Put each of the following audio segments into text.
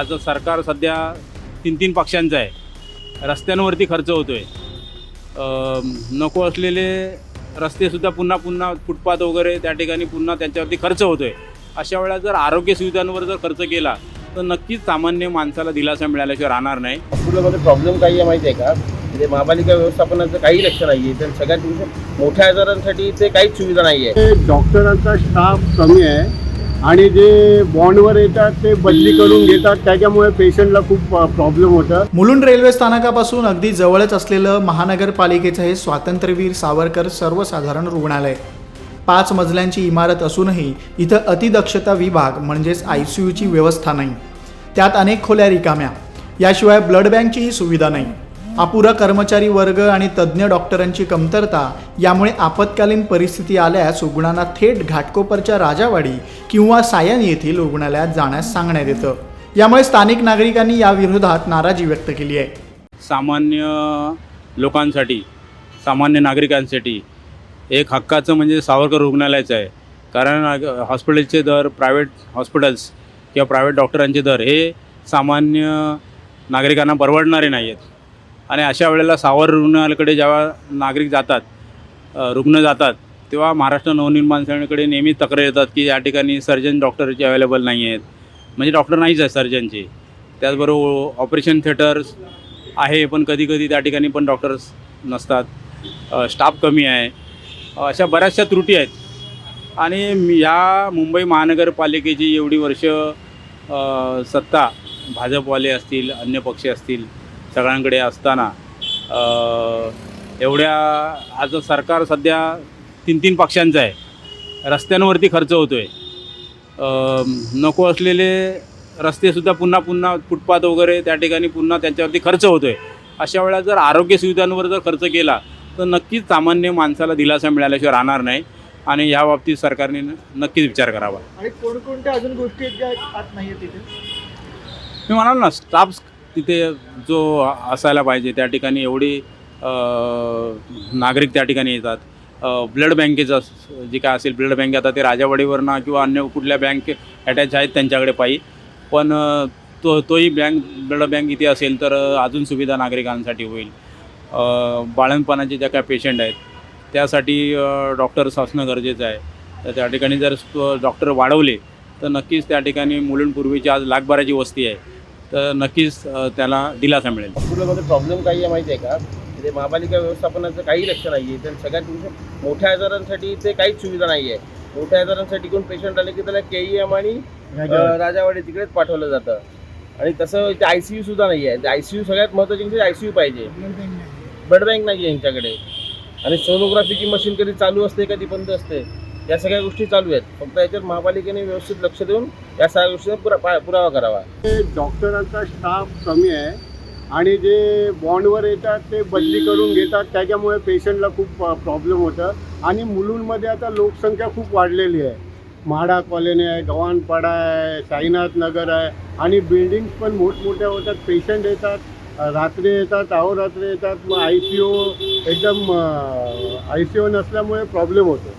आज सरकार सध्या तीन तीन पक्षांचं आहे रस्त्यांवरती खर्च होतो आहे नको असलेले रस्तेसुद्धा पुन्हा पुन्हा फुटपाथ वगैरे त्या ठिकाणी पुन्हा त्यांच्यावरती खर्च होतो आहे अशा वेळेला जर आरोग्य सुविधांवर जर खर्च केला तर नक्कीच सामान्य माणसाला दिलासा मिळाल्याशिवाय राहणार नाही. नागपूरमध्ये प्रॉब्लेम काही आहे माहिती आहे का? म्हणजे महापालिका व्यवस्थापनाचं काही लक्ष नाही आहे. तर सगळ्यात मोठं- मोठ्या आजारांसाठी इथे काहीच सुविधा नाही आहे. ते डॉक्टरांचा स्टाफ कमी आहे. आणि जे बॉन्डवर येतात ते बदली करून घेतात. त्याच्यामुळे पेशंटला खूप प्रॉब्लेम होतं. मुलुंड रेल्वे स्थानकापासून अगदी जवळच असलेलं महानगरपालिकेचं हे स्वातंत्र्यवीर सावरकर सर्वसाधारण रुग्णालय. पाच मजल्यांची इमारत असूनही इथं अतिदक्षता विभाग म्हणजेच आय सी यूची व्यवस्था नाही. त्यात अनेक खोल्या रिकाम्या. याशिवाय ब्लड बँकचीही सुविधा नाही. अपुरा कर्मचारी वर्ग आणि तज्ज्ञ डॉक्टरांची कमतरता यामुळे आपत्कालीन परिस्थिती आल्यास रुग्णांना थेट घाटकोपरच्या राजावाडी किंवा सायन येथील रुग्णालयात जाण्यास सांगण्यात येतं. यामुळे स्थानिक नागरिकांनी याविरोधात नाराजी व्यक्त केली आहे. सामान्य लोकांसाठी सामान्य नागरिकांसाठी एक हक्काचं म्हणजे सावरकर रुग्णालयाचं आहे. कारण हॉस्पिटलचे दर प्रायव्हेट हॉस्पिटल्स किंवा प्रायव्हेट डॉक्टरांचे दर हे सामान्य नागरिकांना परवडणारे नाही आहेत आणि अशा वेळेला सावर रुग्णालयाकडे जेव्हा नागरिक जातात रुग्ण जातात तेव्हा महाराष्ट्र नवनिर्माण सेनेकडे नेहमी तक्रार येतात की या ठिकाणी सर्जन डॉक्टरचे अवेलेबल नाही आहेत. म्हणजे डॉक्टर नाहीच आहे सर्जनचे. त्याचबरोबर ऑपरेशन थिएटर्स आहे पण कधीकधी त्या ठिकाणी पण डॉक्टर्स नसतात. स्टाफ कमी आहे. अशा बऱ्याचशा त्रुटी आहेत. आणि या मुंबई महानगरपालिकेची एवढी वर्ष सत्ता भाजपवाले असतील अन्य पक्ष असतील सगळ्यांकडे असताना एवढ्या आज सरकार सध्या तीन तीन पक्षांचं आहे. रस्त्यांवरती खर्च होतो आहे नको असलेले रस्तेसुद्धा पुन्हा पुन्हा फुटपाथ वगैरे त्या ठिकाणी पुन्हा त्यांच्यावरती खर्च होतो आहे अशा वेळेला जर आरोग्य सुविधांवर जर खर्च केला तर नक्कीच सामान्य माणसाला दिलासा मिळाल्याशिवाय राहणार नाही आणि या बाबतीत सरकारने नक्कीच विचार करावा. आणि कोणकोणत्या अजून गोष्टी आहेत ज्या नाही तिथे मी म्हणाल ना स्टाफ तिथे जो असायला पाहिजे त्या ठिकाणी एवढी नागरिक त्या ठिकाणी येतात. ब्लड बँकेचं जे काय असेल ब्लड बँक आता ते राजावाडीवरनं किंवा अन्य कुठल्या बँक अटॅच आहेत त्यांच्याकडे पायी. पण तो तोही बँक ब्लड बँक इथे असेल तर अजून सुविधा नागरिकांसाठी होईल. बाळणपणाचे ज्या काय पेशंट आहेत त्यासाठी डॉक्टर्स असणं गरजेचं आहे. तर त्या ठिकाणी जर डॉक्टर वाढवले तर नक्कीच त्या ठिकाणी मुलींपूर्वीची आज लाखभराची वस्ती आहे. तर नक्कीच त्याला दिलासा मिळेल. नागपूरमध्ये प्रॉब्लेम काही आहे माहिती आहे का? म्हणजे महापालिका व्यवस्थापनाचं काही लक्ष नाही आहे तर सगळ्यात मोठं- मोठ्या आजारांसाठी इथे काहीच सुविधा नाही आहे मोठ्या आजारांसाठी कोण पेशंट आले की त्याला के ई एम आणि राजावाडी. तिकडेच पाठवलं जातं. आणि तसं इथे आय सी यू सुद्धा नाही आहे आय सी यू सगळ्यात महत्त्वाची म्हणजे आय सी यू पाहिजे. ब्लड बँक नाही. आहे यांच्याकडे. आणि सोनोग्राफीची मशीन कधी चालू असते कधी बंद असते. या सगळ्या गोष्टी चालू आहेत. फक्त याच्यात महापालिकेने व्यवस्थित लक्ष देऊन या सगळ्या गोष्टीचा पुरा पुरावा करावा. ते डॉक्टरांचा स्टाफ कमी आहे आणि जे बॉन्डवर येतात ते बदली करून घेतात त्याच्यामुळे पेशंटला खूप प्रॉब्लेम होतं. आणि मुलूंमध्ये आता लोकसंख्या खूप वाढलेली आहे. म्हाडा कॉलनी आहे गव्हाणपाडा आहे साईनाथ नगर आहे. आणि बिल्डिंग्स पण मोठमोठ्या होतात पेशंट येतात रात्री येतात अहोरात्री येतात. मग आय सी ओ एकदम आय सी यू नसल्यामुळे प्रॉब्लेम होतो.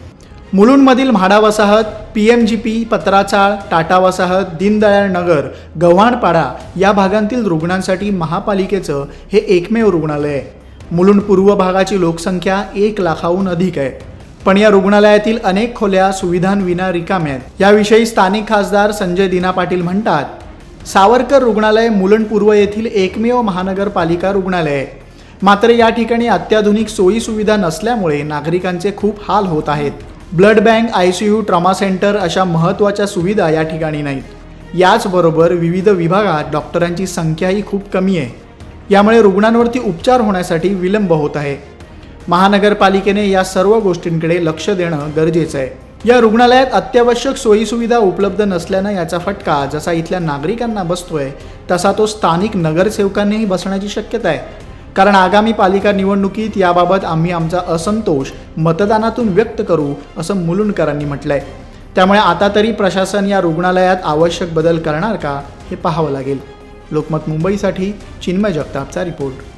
मुलुंडमधील म्हाडा वसाहत पी एम जी पी पत्राचाळ टाटा वसाहत दीनदयाळ नगर गव्हाणपाडा या भागांतील रुग्णांसाठी महापालिकेचं हे एकमेव रुग्णालय आहे. मुलुंड पूर्व भागाची लोकसंख्या एक लाखाहून अधिक आहे. पण या रुग्णालयातील अनेक खोल्या सुविधांविना रिकाम्या आहेत. याविषयी स्थानिक खासदार संजय दिना पाटील म्हणतात सावरकर रुग्णालय मुलुंड पूर्व येथील एकमेव महानगरपालिका रुग्णालय आहे. मात्र या ठिकाणी अत्याधुनिक सोयी सुविधा नसल्यामुळे नागरिकांचे खूप हाल होत आहेत. Blood bank I C U trauma centre अशा महत्त्वाच्या सुविधा या ठिकाणी नाहीत. याचबरोबर विविध विभागात डॉक्टरांची संख्याही खूप कमी आहे. यामुळे रुग्णांवरती उपचार होण्यासाठी विलंब होत आहे. महानगरपालिकेने या सर्व गोष्टींकडे लक्ष देणं गरजेचं आहे. या रुग्णालयात अत्यावश्यक सोयीसुविधा उपलब्ध नसल्यानं याचा फटका जसा इथल्या नागरिकांना बसतोय तसा तो स्थानिक नगरसेवकांनीही बसण्याची शक्यता आहे. कारण आगामी पालिका निवडणुकीत याबाबत आम्ही आमचा असंतोष मतदानातून व्यक्त करू असं मुलुंडकरांनी म्हटलंय. त्यामुळे आता तरी प्रशासन या रुग्णालयात आवश्यक बदल करणार का हे पाहावं लागेल. लोकमत मुंबईसाठी चिन्मय जगतापचा रिपोर्ट.